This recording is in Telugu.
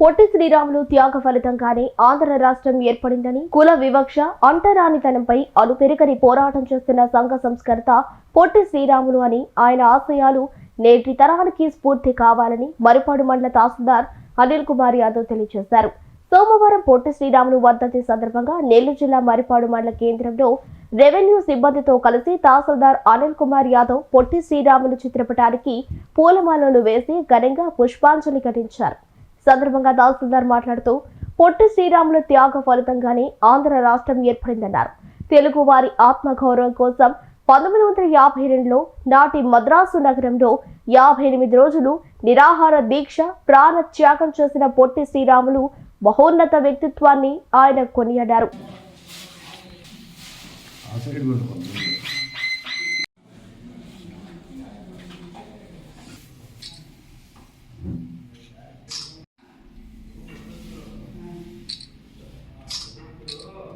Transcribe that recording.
పొట్టి శ్రీరాములు త్యాగ ఫలితంగానే ఆంధ్ర రాష్ట్రం ఏర్పడిందని కుల వివక్ష అంటరానితనంపై అలుపెరగని పోరాటం చేస్తున్న సంఘ సంస్కర్త పొట్టి శ్రీరాములు అని ఆయన ఆశయాలు నేటి తరానికి స్ఫూర్తి కావాలని మరిపాడు మండల తహసీల్దార్ అనిల్ కుమార్ యాదవ్ తెలియజేశారు. సోమవారం పొట్టి శ్రీరాములు వర్ధంతి సందర్భంగా నెల్లూరు జిల్లా మరిపాడు మండల కేంద్రంలో రెవెన్యూ సిబ్బందితో కలిసి తహసీల్దార్ అనిల్ కుమార్ యాదవ్ పొట్టి శ్రీరాములు చిత్రపటానికి పూలమాలలు వేసి ఘనంగా పుష్పాంజలి ఘటించారు. సందర్భంగా తహసీల్దార్ మాట్లాడుతూ పొట్టి శ్రీరాముల త్యాగ ఫలితంగానే ఆంధ్ర రాష్ట్రం ఏర్పడిందన్నారు. తెలుగు వారి ఆత్మగౌరవం కోసం పంతొమ్మిది వందల యాభై రెండులో నాటి మద్రాసు నగరంలో యాభై ఎనిమిది రోజులు నిరాహార దీక్ష ప్రాణ త్యాగం చేసిన పొట్టి శ్రీరాములు మహోన్నత వ్యక్తిత్వాన్ని ఆయన కొనియాడారు.